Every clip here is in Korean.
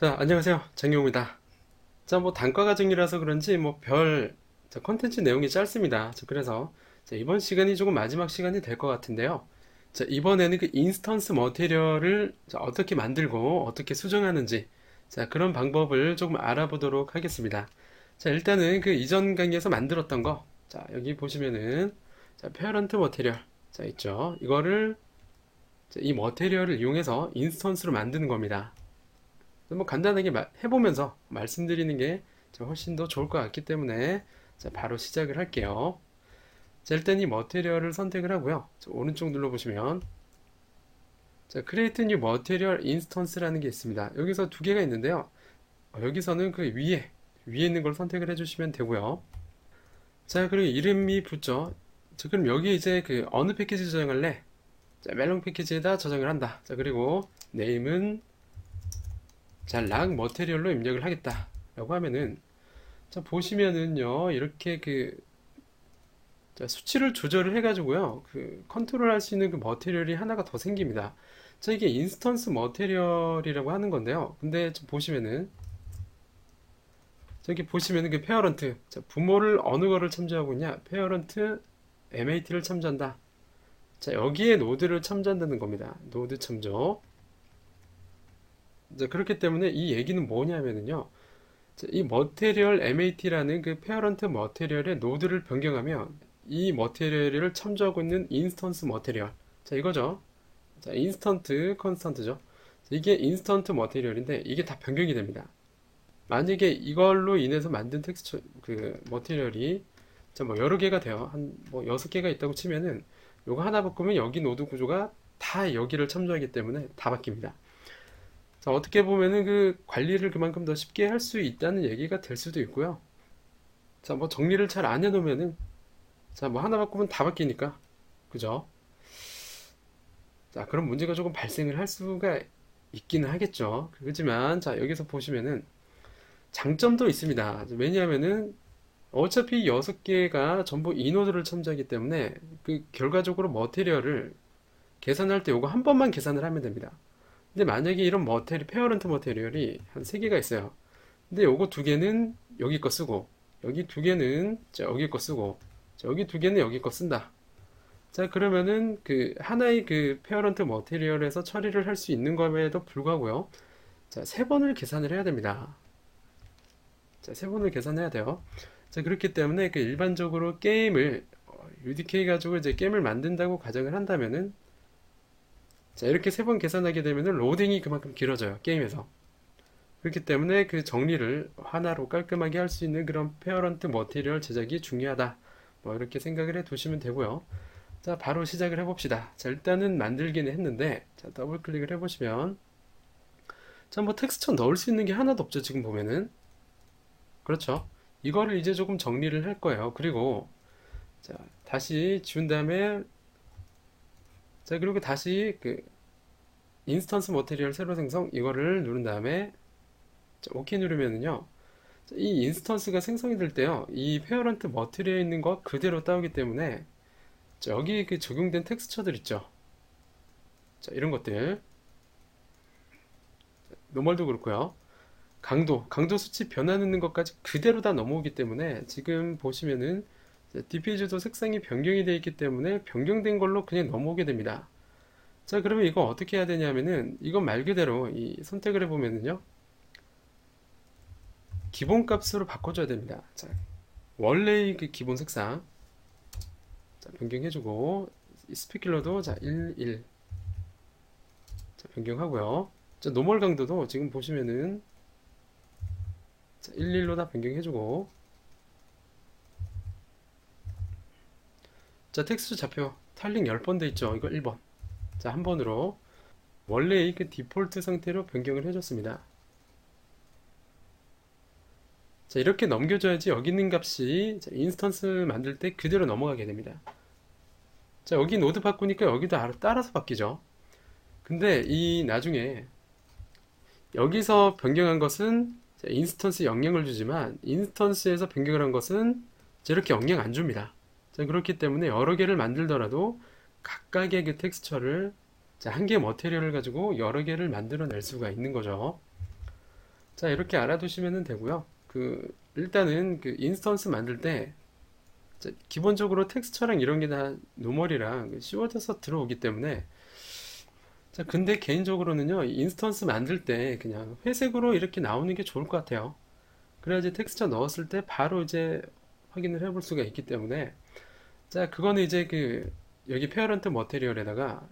자, 안녕하세요. 장용입니다. 자, 뭐 단과 과정이라서 그런지 뭐 별 컨텐츠 내용이 짧습니다. 자, 그래서 자, 이번 시간이 조금 마지막 시간이 될 것 같은데요. 자, 이번에는 그 인스턴스 머티리얼을 자, 어떻게 만들고 어떻게 수정하는지 자, 그런 방법을 조금 알아보도록 하겠습니다. 자, 일단은 그 이전 강의에서 만들었던 거. 자, 여기 보시면은 자, 페어런트 머티리얼 자, 있죠. 이거를 자, 이 머티리얼을 이용해서 인스턴스로 만드는 겁니다. 뭐 간단하게 마- 해보면서 말씀드리는 게 자, 훨씬 더 좋을 것 같기 때문에 자, 바로 시작을 할게요. 자, 일단 이 머티리얼을 선택을 하고요. 자, 오른쪽 눌러보시면 자, Create New Material Instance라는 게 있습니다. 여기서 두 개가 있는데요. 어, 여기서는 그 위에 위에 있는 걸 선택을 해주시면 되고요. 자, 그리고 이름이 붙죠. 자, 그럼 여기 이제 그 어느 패키지 저장할래? 자, 멜롱 패키지에다 저장을 한다. 자, 그리고 네임은 자, 락 머테리얼로 입력을 하겠다. 라고 하면은, 자, 보시면은요, 이렇게 그, 자, 수치를 조절을 해 가지고요, 그, 컨트롤 할 수 있는 그 머테리얼이 하나가 더 생깁니다. 자, 이게 인스턴스 머테리얼이라고 하는 건데요. 근데 좀 보시면은, 저기 보시면은 그 페어런트, 자, 부모를 어느 거를 참조하고 있냐? 페어런트 MAT를 참조한다. 자, 여기에 노드를 참조한다는 겁니다. 노드 참조. 이제 그렇기 때문에 이 얘기는 뭐냐면은요. 자, 이 머테리얼 MAT라는 그 페어런트 머테리얼의 노드를 변경하면 이 머테리얼을 참조하고 있는 인스턴스 머테리얼. 자, 이거죠. 자, 인스턴트 컨스턴트죠. 이게 인스턴트 머테리얼인데 이게 다 변경이 됩니다. 만약에 이걸로 인해서 만든 텍스처 그 머테리얼이 자, 뭐 여러 개가 돼요. 한 뭐 여섯 개가 있다고 치면은 요거 하나 바꾸면 여기 노드 구조가 다 여기를 참조하기 때문에 다 바뀝니다. 자, 어떻게 보면은 그 관리를 그만큼 더 쉽게 할 수 있다는 얘기가 될 수도 있고요. 자, 뭐 정리를 잘 안 해놓으면은, 자, 뭐 하나 바꾸면 다 바뀌니까. 그죠? 자, 그런 문제가 조금 발생을 할 수가 있기는 하겠죠. 그렇지만, 자, 여기서 보시면은 장점도 있습니다. 왜냐하면은 어차피 여섯 개가 전부 이노드를 참조하기 때문에 그 결과적으로 머테리얼을 계산할 때 요거 한 번만 계산을 하면 됩니다. 근데 만약에 이런 머테리, 페어런트 머테리얼이 한 세 개가 있어요. 근데 요거 두 개는 여기 거 쓰고, 여기 두 개는 자, 여기 거 쓰고, 자, 여기 두 개는 여기 거 쓴다. 자, 그러면은 그 하나의 그 페어런트 머테리얼에서 처리를 할 수 있는 것에도 불구하고요. 자, 세 번을 계산을 해야 됩니다. 자, 세 번을 계산해야 돼요. 자, 그렇기 때문에 그 일반적으로 게임을 어, UDK 가지고 이제 게임을 만든다고 가정을 한다면은 자, 이렇게 세 번 계산하게 되면은 로딩이 그만큼 길어져요, 게임에서. 그렇기 때문에 그 정리를 하나로 깔끔하게 할 수 있는 그런 페어런트 머티리얼 제작이 중요하다. 뭐 이렇게 생각을 해 두시면 되고요. 자, 바로 시작을 해 봅시다. 자, 일단은 만들기는 했는데, 자, 더블 클릭을 해 보시면, 자, 뭐 텍스처 넣을 수 있는 게 하나도 없죠, 지금 보면은. 그렇죠. 이거를 이제 조금 정리를 할 거예요. 그리고, 자, 다시 지운 다음에, 자, 그리고 다시 그, 인스턴스 머테리얼 새로 생성, 이거를 누른 다음에, 자, OK 누르면은요, 자, 이 인스턴스가 생성이 될 때요, 이 페어런트 머티리얼에 있는 거 그대로 따오기 때문에, 자, 여기 그 적용된 텍스처들 있죠. 자, 이런 것들. 노멀도 그렇고요. 강도, 강도 수치 변화하는 것까지 그대로 다 넘어오기 때문에 지금 보시면은 디피즈도 색상이 변경이 되어 있기 때문에 변경된 걸로 그냥 넘어오게 됩니다. 자, 그러면 이거 어떻게 해야 되냐면은 이건 말 그대로 이 선택을 해보면은요. 기본 값으로 바꿔줘야 됩니다. 자, 원래의 그 기본 색상. 자, 변경해주고 이 스피큘러도 자, 1, 1. 자, 변경하고요. 자, 노멀 강도도 지금 보시면은 자, 1, 1로 다 변경해주고 자, 텍스트 좌표 타일링 10번 돼 있죠. 이거 1번. 자, 한 번으로 원래의 그 디폴트 상태로 변경을 해줬습니다. 자, 이렇게 넘겨줘야지 여기 있는 값이 자, 인스턴스 만들 때 그대로 넘어가게 됩니다. 자, 여기 노드 바꾸니까 여기도 따라서 바뀌죠. 근데 이 나중에 여기서 변경한 것은 자, 인스턴스 영향을 주지만 인스턴스에서 변경을 한 것은 자, 이렇게 영향 안 줍니다. 자, 그렇기 때문에 여러 개를 만들더라도 각각의 그 텍스처를 자, 한 개의 머테리얼을 가지고 여러 개를 만들어낼 수가 있는 거죠. 자, 이렇게 알아두시면 되고요. 그 일단은 그 인스턴스 만들 때 자, 기본적으로 텍스처랑 이런 게 다 노멀이랑 씌워져서 들어오기 때문에 자, 근데 개인적으로는요, 인스턴스 만들 때 그냥 회색으로 이렇게 나오는 게 좋을 것 같아요. 그래야지 텍스처 넣었을 때 바로 이제 확인을 해볼 수가 있기 때문에 자, 그거는 이제 그 여기 페어런트 머테리얼에다가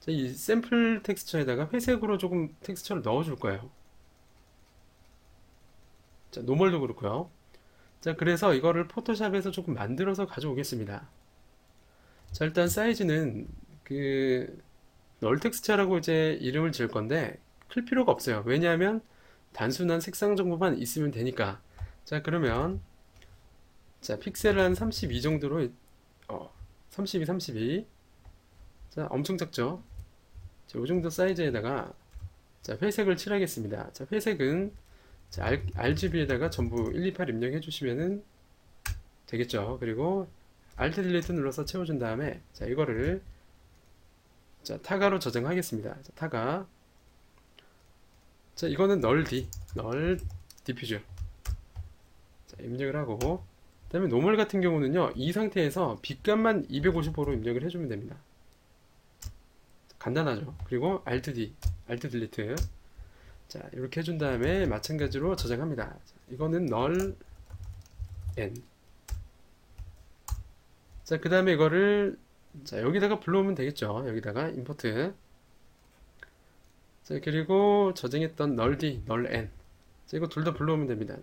자, 이 샘플 텍스처에다가 회색으로 조금 텍스처를 넣어줄 거예요. 자, 노멀도 그렇고요. 자, 그래서 이거를 포토샵에서 조금 만들어서 가져오겠습니다. 자, 일단 사이즈는 그 널 텍스처라고 이제 이름을 지을 건데 클 필요가 없어요. 왜냐하면 단순한 색상 정보만 있으면 되니까. 자, 그러면 자, 픽셀을 한 32 정도로 어, 32, 32. 자, 엄청 작죠? 자, 이 정도 사이즈에다가 자, 회색을 칠하겠습니다. 자, 회색은 자, RGB에다가 전부 128 입력해 주시면은 되겠죠. 그리고 Alt 딜리트 눌러서 채워 준 다음에 자, 이거를 자, 타가로 저장하겠습니다. 자, 타가. 자, 이거는 널 D, 널 디퓨즈. 자, 입력을 하고. 그 다음에 노멀 같은 경우는요, 이 상태에서 빛감만 255로 입력을 해주면 됩니다. 간단하죠. 그리고 Alt D, Alt 딜리트. 자, 이렇게 해준 다음에 마찬가지로 저장합니다. 자, 이거는 널 n. 자, 그 다음에 이거를 자, 여기다가 불러오면 되겠죠. 여기다가 임포트. 자, 그리고 저장했던 널디, 널n. 자, 이거 둘 다 불러오면 됩니다.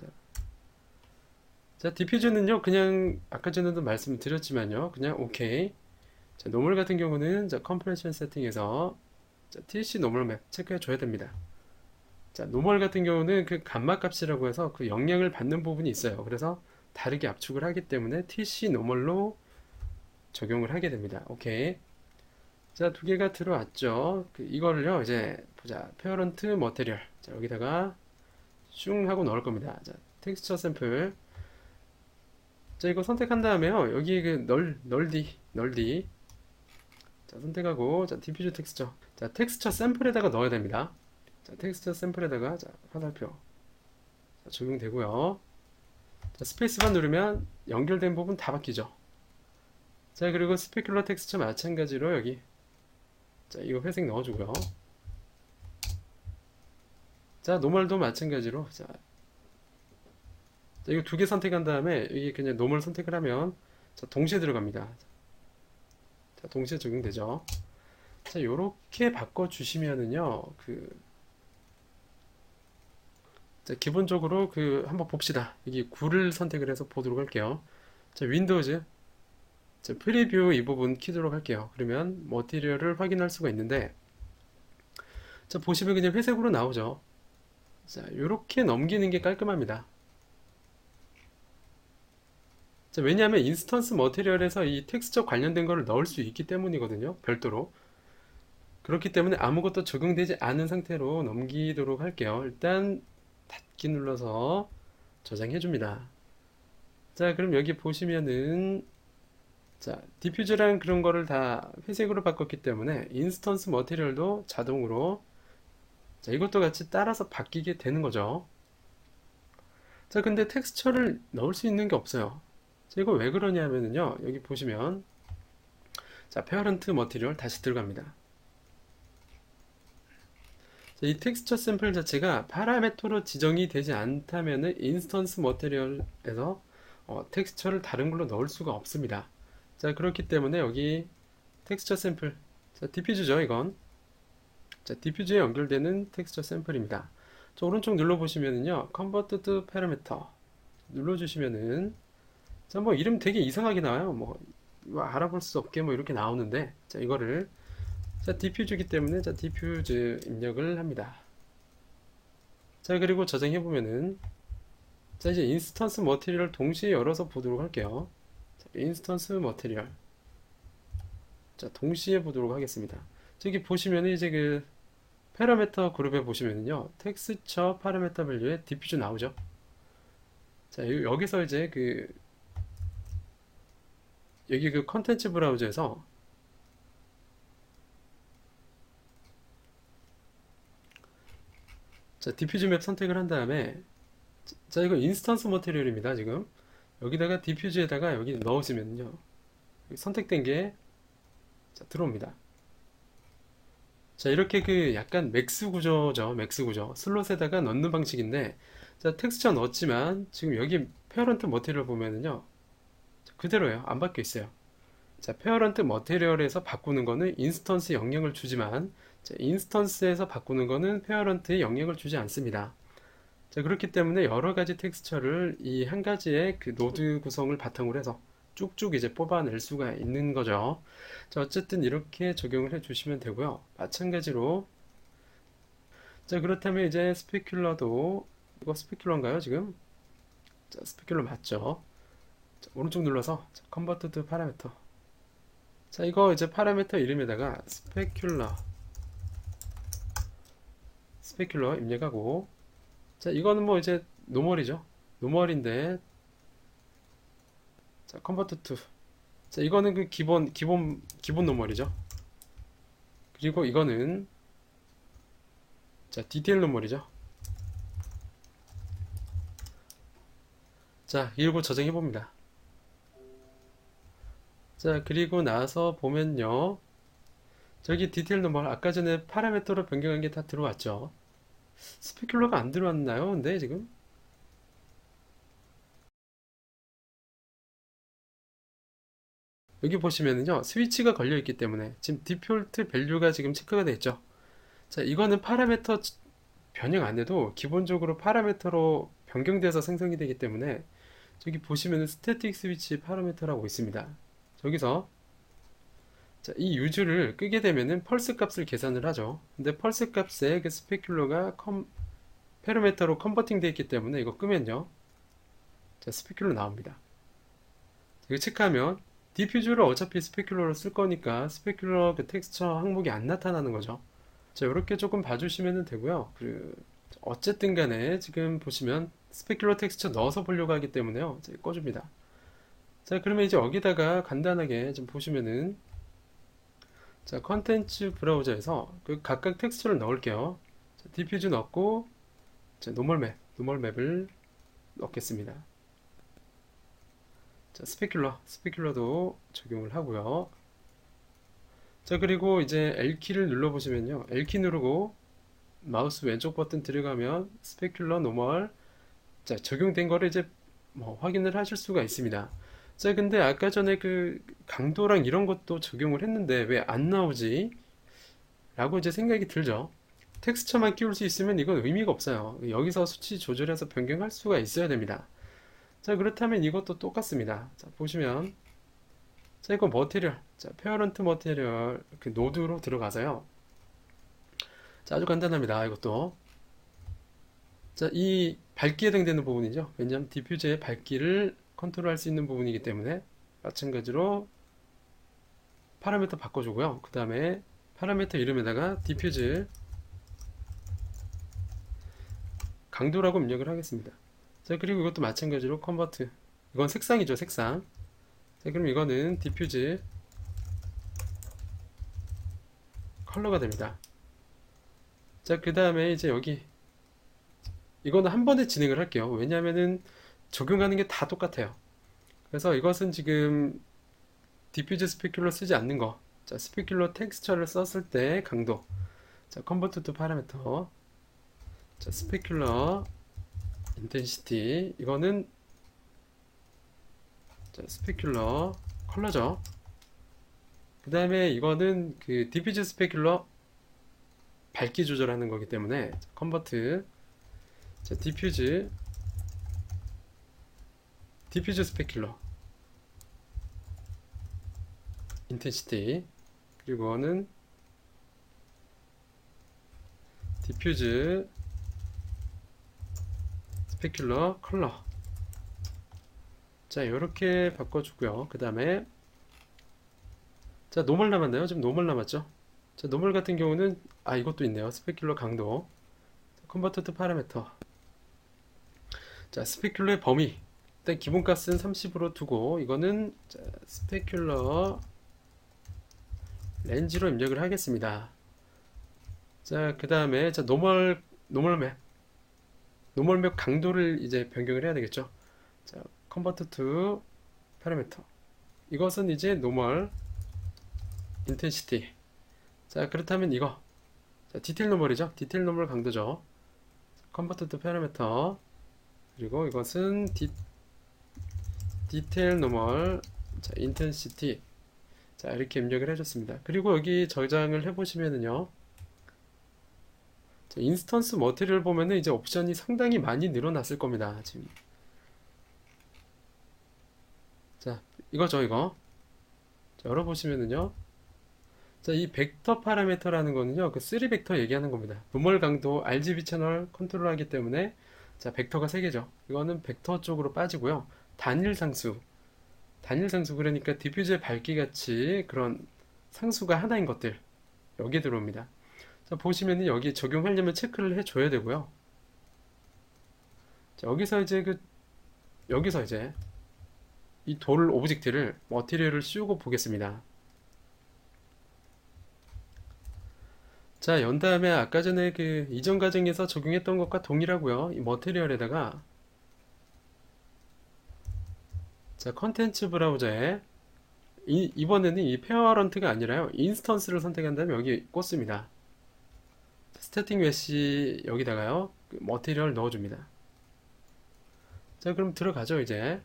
자, 자, 디퓨즈는요, 그냥 아까 전에도 말씀드렸지만요, 그냥 오케이. 자, 노멀 같은 경우는 자, 컴프레션 세팅에서 자, TLC 노멀 맵 체크해 줘야 됩니다. 자, 노멀 같은 경우는 그 감마 값이라고 해서 그 영향을 받는 부분이 있어요. 그래서 다르게 압축을 하기 때문에 TC 노멀로 적용을 하게 됩니다. 오케이. 자, 두 개가 들어왔죠. 그 이거를요, 이제 보자. 페어런트 머테리얼. 자, 여기다가 슝 하고 넣을 겁니다. 자, 텍스처 샘플. 자, 이거 선택한 다음에요. 여기 그 널, 널디, 널디. 자, 선택하고, 자, 디퓨즈 텍스처. 자, 텍스처 샘플에다가 넣어야 됩니다. 자, 텍스처 샘플에다가, 자, 화살표. 자, 적용되고요. 자, 스페이스바 누르면 연결된 부분 다 바뀌죠. 자, 그리고 스페큘러 텍스처 마찬가지로 여기. 자, 이거 회색 넣어주고요. 자, 노멀도 마찬가지로. 자, 자 이거 두 개 선택한 다음에 여기 그냥 노멀 선택을 하면 자, 동시에 들어갑니다. 자, 동시에 적용되죠. 자, 요렇게 바꿔 주시면은요, 그, 자, 기본적으로 그, 한번 봅시다. 여기 9를 선택을 해서 보도록 할게요. 자, 윈도우즈. 자, 프리뷰 이 부분 키도록 할게요. 그러면 머티리얼을 확인할 수가 있는데, 자, 보시면 그냥 회색으로 나오죠. 자, 요렇게 넘기는 게 깔끔합니다. 자, 왜냐하면 인스턴스 머티리얼에서 이 텍스처 관련된 거를 넣을 수 있기 때문이거든요. 별도로. 그렇기 때문에 아무것도 적용되지 않은 상태로 넘기도록 할게요. 일단 닫기 눌러서 저장해 줍니다. 자, 그럼 여기 보시면은 자, 디퓨즈랑 그런 거를 다 회색으로 바꿨기 때문에 인스턴스 머티리얼도 자동으로 자, 이것도 같이 따라서 바뀌게 되는 거죠. 자, 근데 텍스처를 넣을 수 있는 게 없어요. 자, 이거 왜 그러냐면요. 여기 보시면 자, 페어런트 머티리얼 다시 들어갑니다. 자, 이 텍스처 샘플 자체가 파라메터로 지정이 되지 않다면은 인스턴스 머티리얼에서 어, 텍스처를 다른 걸로 넣을 수가 없습니다. 자, 그렇기 때문에 여기 텍스처 샘플. 자, 디퓨즈죠, 이건. 자, 디퓨즈에 연결되는 텍스처 샘플입니다. 자, 오른쪽 눌러 보시면은요, Convert to Parameter. 눌러 주시면은, 자, 뭐, 이름 되게 이상하게 나와요. 뭐, 뭐 알아볼 수 없게 뭐, 이렇게 나오는데, 자, 이거를, 자, 디퓨즈이기 때문에, 자, 디퓨즈 입력을 합니다. 자, 그리고 저장해보면은, 자, 이제 인스턴스 머티리얼 동시에 열어서 보도록 할게요. 인스턴스 머테리얼 자 동시에 보도록 하겠습니다 저기 보시면 이제 그 파라메터 그룹에 보시면요 텍스처 파라메터 밸류에 디퓨즈 나오죠 자 여기서 이제 그 여기 그 컨텐츠 브라우저에서 자, 디퓨즈 맵 선택을 한 다음에 자, 이거 인스턴스 머티리얼입니다, 지금. 여기다가 디퓨즈에다가 여기 넣으시면요. 선택된 게 자, 들어옵니다. 자, 이렇게 그 약간 맥스 구조죠. 맥스 구조. 슬롯에다가 넣는 방식인데, 자, 텍스처 넣었지만, 지금 여기 페어런트 머티리얼 보면은요. 그대로예요. 안 바뀌어 있어요. 자, 페어런트 머티리얼에서 바꾸는 거는 인스턴스 영향을 주지만, 자, 인스턴스에서 바꾸는 거는 페어런트에 영향을 주지 않습니다. 자, 그렇기 때문에 여러 가지 텍스처를 이 한 가지의 그 노드 구성을 바탕으로 해서 쭉쭉 이제 뽑아낼 수가 있는 거죠. 자, 어쨌든 이렇게 적용을 해 주시면 되고요. 마찬가지로 자, 그렇다면 이제 스페큘러도 이거 스페큘러인가요, 지금? 자, 스페큘러 맞죠? 자, 오른쪽 눌러서 자, 컨버트 투 파라미터. 자, 이거 이제 파라미터 이름에다가 스페큘러 스페큘러 입력하고 자, 이거는 뭐 이제 노멀이죠. 노멀인데 자, 컨버트 투. 자, 이거는 그 기본 기본 기본 노멀이죠. 그리고 이거는 자, 디테일 노멀이죠. 자, 이거 저장해 봅니다. 자, 그리고 나서 보면요. 저기 디테일 노멀 아까 전에 파라미터로 변경한 게 다 들어왔죠. 스페큘러가 안 들어왔나요? 근데 지금 여기 보시면은요 스위치가 걸려 있기 때문에 지금 디폴트 밸류가 지금 체크가 되어 있죠 자 이거는 파라미터 변형 안 해도 기본적으로 파라미터로 변경돼서 생성이 되기 때문에 저기 보시면은 스태틱 스위치 파라미터라고 있습니다 저기서 자, 이 유즈를 끄게 되면은 펄스 값을 계산을 하죠 근데 펄스 값에 그 스페큘러가 컴, 페르메터로 컨버팅 되어 있기 때문에 이거 끄면요 자 스페큘러 나옵니다 이거 체크하면 디퓨즈를 어차피 스페큘러로 쓸 거니까 스페큘러 그 텍스처 항목이 안 나타나는 거죠. 자, 이렇게 조금 봐주시면 되고요. 그 어쨌든 간에 지금 보시면 스페큘러 텍스처 넣어서 보려고 하기 때문에요. 꺼줍니다. 자, 그러면 이제 여기다가 간단하게 좀 보시면은 자, 컨텐츠 브라우저에서 그 각각 텍스처를 넣을게요. 자, 디퓨즈 넣고 자, 노멀 맵, 노멀 맵을 넣겠습니다. 자, 스페큘러, 스페큘러도 적용을 하고요. 자, 그리고 이제 L키를 눌러 보시면요. L키 누르고 마우스 왼쪽 버튼 들어가면 스페큘러 노멀 자, 적용된 거를 이제 뭐 확인을 하실 수가 있습니다. 자, 근데 아까 전에 그 강도랑 이런 것도 적용을 했는데 왜 안 나오지? 라고 이제 생각이 들죠. 텍스처만 끼울 수 있으면 이건 의미가 없어요. 여기서 수치 조절해서 변경할 수가 있어야 됩니다. 자, 그렇다면 이것도 똑같습니다. 자, 보시면 자, 이거 머티리얼. 자, 페어런트 머티리얼 그 노드로 들어가서요. 자, 아주 간단합니다. 이것도. 자, 이 밝기에 해당되는 부분이죠. 왜냐하면 디퓨저의 밝기를 컨트롤할 수 있는 부분이기 때문에 마찬가지로 파라미터 바꿔주고요. 그 다음에 파라미터 이름에다가 디퓨즈 강도라고 입력을 하겠습니다. 자 그리고 이것도 마찬가지로 컨버트 이건 색상이죠 색상 자 그럼 이거는 디퓨즈 컬러가 됩니다 자 그 다음에 이제 여기 이거는 한 번에 진행을 할게요 왜냐면은 적용하는 게 다 똑같아요. 그래서 이것은 지금 디퓨즈 스피큘러 쓰지 않는 거. 자, 스피큘러 텍스처를 썼을 때 강도. 자, 컨버트 투 파라미터 자, 스피큘러 인텐시티 이거는 자, 스페큘러 컬러죠. 그 다음에 이거는 그 디퓨즈 스페큘러 밝기 조절하는 거기 때문에 컨버트 자, 디퓨즈 디퓨즈 스페큘러. 인텐시티. 그리고는 디퓨즈 스페큘러 컬러. 자 이렇게 바꿔주고요. 그 다음에 자 노멀 남았나요? 지금 노멀 남았죠? 자 노멀 같은 경우는 아 이것도 있네요. 스페큘러 강도. 컨버터 투 파라미터. 자 스페큘러의 범위 일단 기본값은 30으로 두고 이거는 자, 스페큘러 렌즈로 입력을 하겠습니다 자 그 다음에 자 노멀 노멀 맵 노멀 맵 강도를 이제 변경을 해야 되겠죠. 자, convert to parameter. 이것은 이제 노멀 intensity. 자, 그렇다면 이거. 자, 디테일 노멀이죠. 디테일 노멀 강도죠. convert to parameter. 그리고 이것은 디, 디테일 노멀 자, intensity. 자, 이렇게 입력을 해줬습니다. 그리고 여기 저장을 해보시면은요. 자, 인스턴스 머티리얼 보면은 이제 옵션이 상당히 많이 늘어났을 겁니다. 지금. 자, 이거죠, 이거. 자, 열어보시면은요. 자, 이 벡터 파라미터라는 거는요, 그 3벡터 얘기하는 겁니다. 노멀 강도 RGB 채널 컨트롤 하기 때문에, 자, 벡터가 3개죠. 이거는 벡터 쪽으로 빠지고요. 단일 상수. 단일 상수, 그러니까 디퓨즈의 밝기 같이 그런 상수가 하나인 것들. 여기에 들어옵니다. 자, 보시면은 여기 적용하려면 체크를 해줘야 되고요. 자, 여기서 이제 그, 여기서 이제 이 돌 오브젝트를 머티리얼을 씌우고 보겠습니다. 자, 연 다음에 아까 전에 그 이전 과정에서 적용했던 것과 동일하고요. 이 머티리얼에다가 자, 컨텐츠 브라우저에 이, 이번에는 이 페어런트가 아니라요. 인스턴스를 선택한 다음에 여기 꽂습니다. 스태틱 메시 여기다가요. 그 머티리얼 넣어줍니다. 자, 그럼 들어가죠, 이제.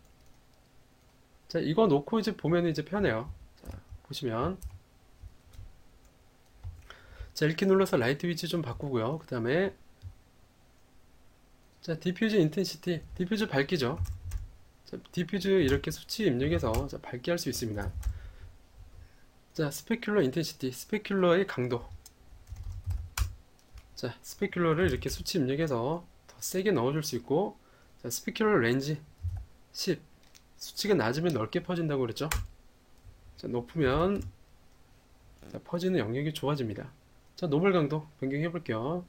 자, 이거 놓고 이제 보면 이제 편해요. 자, 보시면. 자, 이렇게 눌러서 라이트 위치 좀 바꾸고요. 그 다음에, 자, 디퓨즈 인텐시티. 디퓨즈 밝기죠. 자, 디퓨즈 이렇게 수치 입력해서 자, 밝게 할 수 있습니다. 자, 스페큘러 인텐시티. 스페큘러의 강도. 자, 스페큘러를 이렇게 수치 입력해서 더 세게 넣어줄 수 있고, 자, 스페큘러 렌지 10. 수치가 낮으면 넓게 퍼진다고 그랬죠? 자, 높으면 자, 퍼지는 영역이 좋아집니다. 자, 노멀 강도 변경해 볼게요.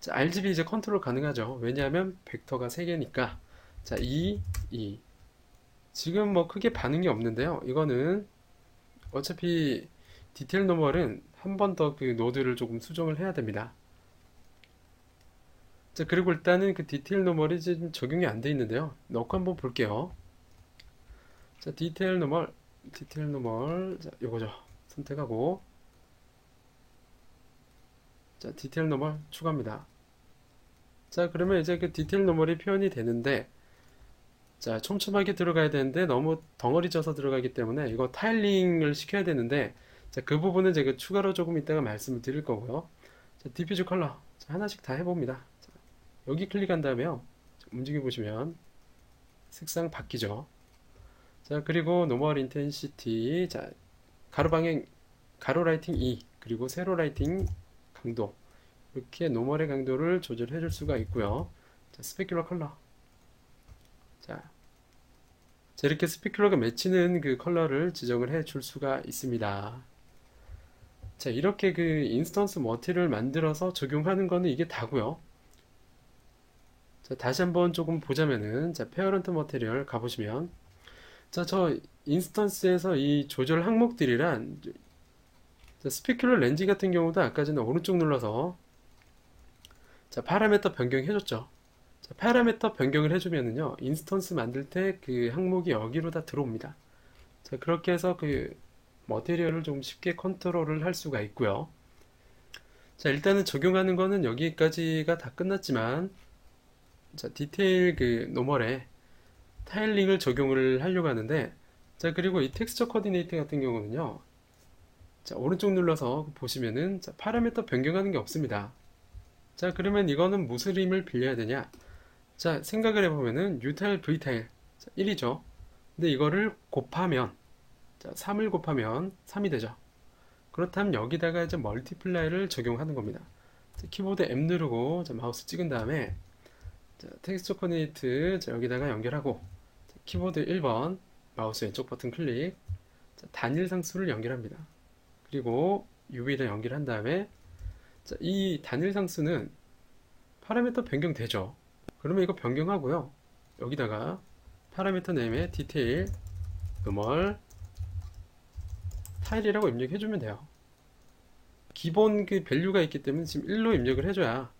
자, RGB 이제 컨트롤 가능하죠. 왜냐하면 벡터가 3개니까. 자, 2, 2. 지금 뭐 크게 반응이 없는데요. 이거는 어차피 디테일 노멀은 한 번 더 그 노드를 조금 수정을 해야 됩니다. 자, 그리고 일단은 그 디테일 노멀이 지금 적용이 안 돼 있는데요. 넣고 한번 볼게요. 자, 디테일 노멀, 디테일 노멀, 자, 요거죠. 선택하고, 자, 디테일 노멀 추가합니다. 자, 그러면 이제 그 디테일 노멀이 표현이 되는데, 자, 촘촘하게 들어가야 되는데 너무 덩어리 져서 들어가기 때문에 이거 타일링을 시켜야 되는데, 자, 그 부분은 제가 추가로 조금 이따가 말씀을 드릴 거고요. 자, 디퓨즈 컬러. 자, 하나씩 다 해봅니다. 자, 여기 클릭한 다음에요. 자, 움직여 보시면 색상 바뀌죠. 자, 그리고 노멀 인텐시티. 자, 가로 방향, 가로 라이팅 2, 그리고 세로 라이팅 강도. 이렇게 노멀의 강도를 조절해 줄 수가 있고요. 자, 스페큘러 컬러. 자, 자, 이렇게 스피큘러가 맺히는 그 컬러를 지정을 해 줄 수가 있습니다. 자, 이렇게 그 인스턴스 머티를 만들어서 적용하는 거는 이게 다고요. 자, 다시 한번 조금 보자면은 자, 페어런트 머티리얼 가보시면 자, 저 인스턴스에서 이 조절 항목들이란 자, 스피큘러 렌즈 같은 경우도 아까 전에 오른쪽 눌러서 자, 파라메터 변경해줬죠. 자, 파라메터 변경을 해주면은요, 인스턴스 만들 때 그 항목이 여기로 다 들어옵니다. 자, 그렇게 해서 그 머티리얼을 좀 쉽게 컨트롤을 할 수가 있고요. 자, 일단은 적용하는 거는 여기까지가 다 끝났지만, 자, 디테일 그 노멀에 타일링을 적용을 하려고 하는데, 자, 그리고 이 텍스처 코디네이터 같은 경우는요, 자, 오른쪽 눌러서 보시면은, 자, 파라미터 변경하는 게 없습니다. 자, 그러면 이거는 무슨 힘을 빌려야 되냐? 자, 생각을 해보면은, U타일, V타일, 1이죠. 근데 이거를 곱하면, 자, 3을 곱하면 3이 되죠. 그렇다면 여기다가 이제 멀티플라이를 적용하는 겁니다. 자, 키보드 M 누르고 자, 마우스 찍은 다음에 자, 텍스처 코디네이트 자, 여기다가 연결하고 자, 키보드 1번 마우스 왼쪽 버튼 클릭 자, 단일 상수를 연결합니다. 그리고 UV를 연결한 다음에 자, 이 단일 상수는 파라미터 변경되죠. 그러면 이거 변경하고요. 여기다가 파라미터 네임에 디테일 노멀 타일이라고 입력해주면 돼요. 기본 그 밸류가 있기 때문에 지금 1로 입력을 해줘야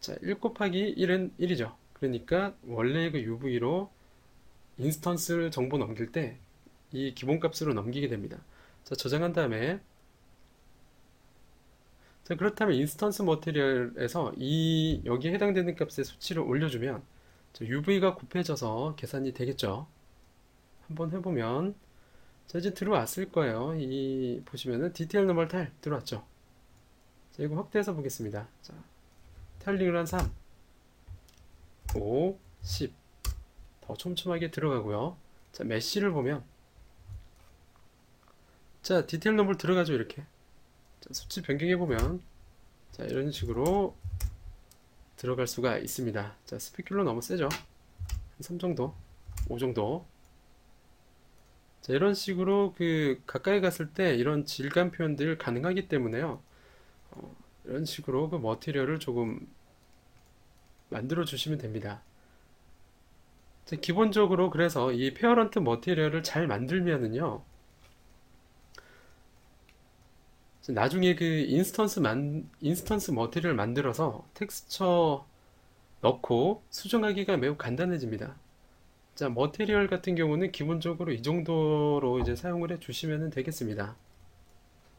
자, 1 곱하기 1은 1이죠. 그러니까 원래 그 UV로 인스턴스 정보 넘길 때 이 기본값으로 넘기게 됩니다. 자, 저장한 다음에 자, 그렇다면 인스턴스 머티리얼에서 이 여기에 해당되는 값의 수치를 올려주면 UV가 곱해져서 계산이 되겠죠. 한번 해보면 자, 이제 들어왔을 거예요. 이 보시면은 디테일 노멀 타일 들어왔죠. 자, 이거 확대해서 보겠습니다. 자, 타일링을 한 3, 5, 10. 더 촘촘하게 들어가고요. 자, 메쉬를 보면 자, 디테일 노멀 들어가죠, 이렇게. 자, 수치 변경해 보면 자, 이런 식으로 들어갈 수가 있습니다. 자, 스피큘러 너무 세죠? 한 3 정도, 5 정도. 자, 이런 식으로 그 가까이 갔을 때 이런 질감 표현들 가능하기 때문에요. 어, 이런 식으로 그 머티리얼을 조금 만들어 주시면 됩니다. 자, 기본적으로 그래서 이 페어런트 머티리얼을 잘 만들면은요. 나중에 그 인스턴스 만 인스턴스 머티리얼 만들어서 텍스처 넣고 수정하기가 매우 간단해집니다. 자, 머테리얼 같은 경우는 기본적으로 이 정도로 이제 사용을 해 주시면 되겠습니다.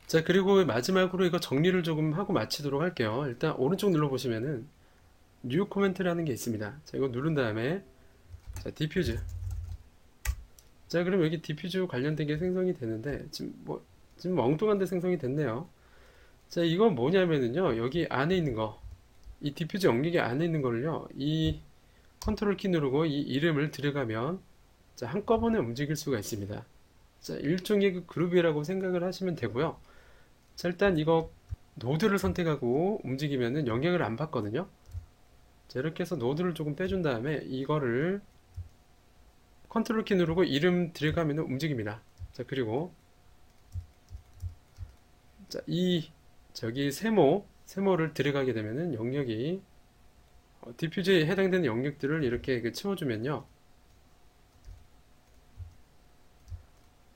자, 그리고 마지막으로 이거 정리를 조금 하고 마치도록 할게요. 일단 오른쪽 눌러 보시면은 뉴 코멘트라는 게 있습니다. 자, 이거 누른 다음에 자, 디퓨즈. 자, 그럼 여기 디퓨즈 관련된 게 생성이 되는데 지금 뭐 지금 엉뚱한 데 생성이 됐네요. 자, 이건 뭐냐면은요. 여기 안에 있는 거. 이 디퓨즈 연결기 안에 있는 거를요. 이 컨트롤 키 누르고 이 이름을 들어가면 자, 한꺼번에 움직일 수가 있습니다. 자, 일종의 그 그룹이라고 생각을 하시면 되고요. 자, 일단 이거 노드를 선택하고 움직이면은 영향을 안 받거든요. 자, 이렇게 해서 노드를 조금 빼준 다음에 이거를 컨트롤 키 누르고 이름 들어가면 움직입니다. 자, 그리고 자, 이 저기 세모 세모를 들어가게 되면은 영역이 어, 디퓨즈에 해당되는 영역들을 이렇게 그 채워주면요.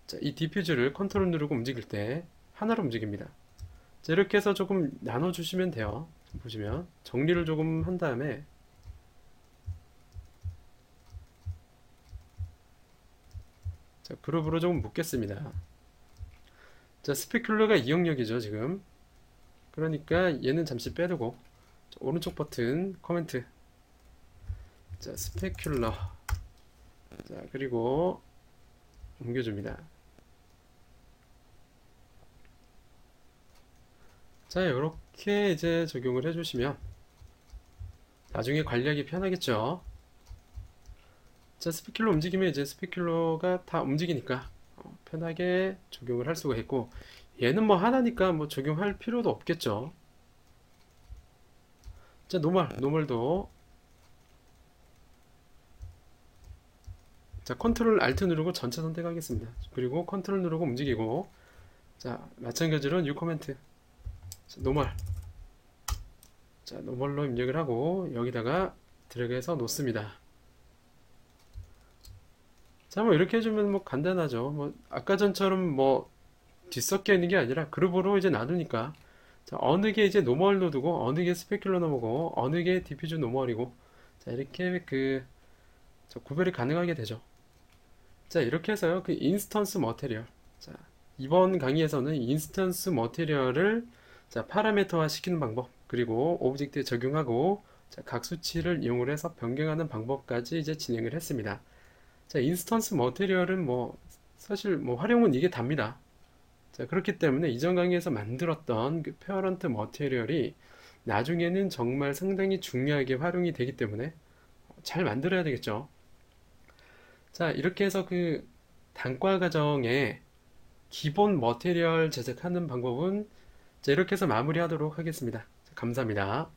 자, 이 디퓨즈를 컨트롤 누르고 움직일 때 하나로 움직입니다. 자, 이렇게 해서 조금 나눠주시면 돼요. 보시면 정리를 조금 한 다음에 자, 그룹으로 조금 묶겠습니다. 자, 스피큘러가 이 영역이죠, 지금. 그러니까 얘는 잠시 빼두고 자, 오른쪽 버튼 코멘트. 자 스페큘러. 자 그리고 옮겨줍니다. 자 이렇게 이제 적용을 해주시면 나중에 관리하기 편하겠죠? 자 스피큘러 움직이면 이제 스피큘러가 다 움직이니까 어, 편하게 적용을 할 수가 있고 얘는 뭐 하나니까 뭐 적용할 필요도 없겠죠. 자, 노멀, 노멀도 자, 컨트롤 알트 누르고 전체 선택하겠습니다. 그리고 컨트롤 누르고 움직이고 자, 마찬가지로 뉴 코멘트 자, 노멀 자, 노멀로 입력을 하고 여기다가 드래그해서 놓습니다. 자, 뭐 이렇게 해주면 뭐 간단하죠. 뭐 아까 전처럼 뭐 뒤섞여 있는 게 아니라 그룹으로 이제 나누니까 자, 어느 게 이제 노멀 노드고 어느 게 스페큘러 노머고 어느 게 디퓨즈 노멀이고 자 이렇게 그 구별이 가능하게 되죠. 자 이렇게 해서요 그 인스턴스 머테리얼 자 이번 강의에서는 인스턴스 머테리얼을 자 파라메터화 시키는 방법 그리고 오브젝트에 적용하고 자, 각 수치를 이용을 해서 변경하는 방법까지 이제 진행을 했습니다. 자 인스턴스 머테리얼은 뭐 사실 뭐 활용은 이게 답니다. 자, 그렇기 때문에 이전 강의에서 만들었던 그 페어런트 머티리얼이 나중에는 정말 상당히 중요하게 활용이 되기 때문에 잘 만들어야 되겠죠. 자, 이렇게 해서 그 단과 과정에 기본 머티리얼 제작하는 방법은 자, 이렇게 해서 마무리하도록 하겠습니다. 감사합니다.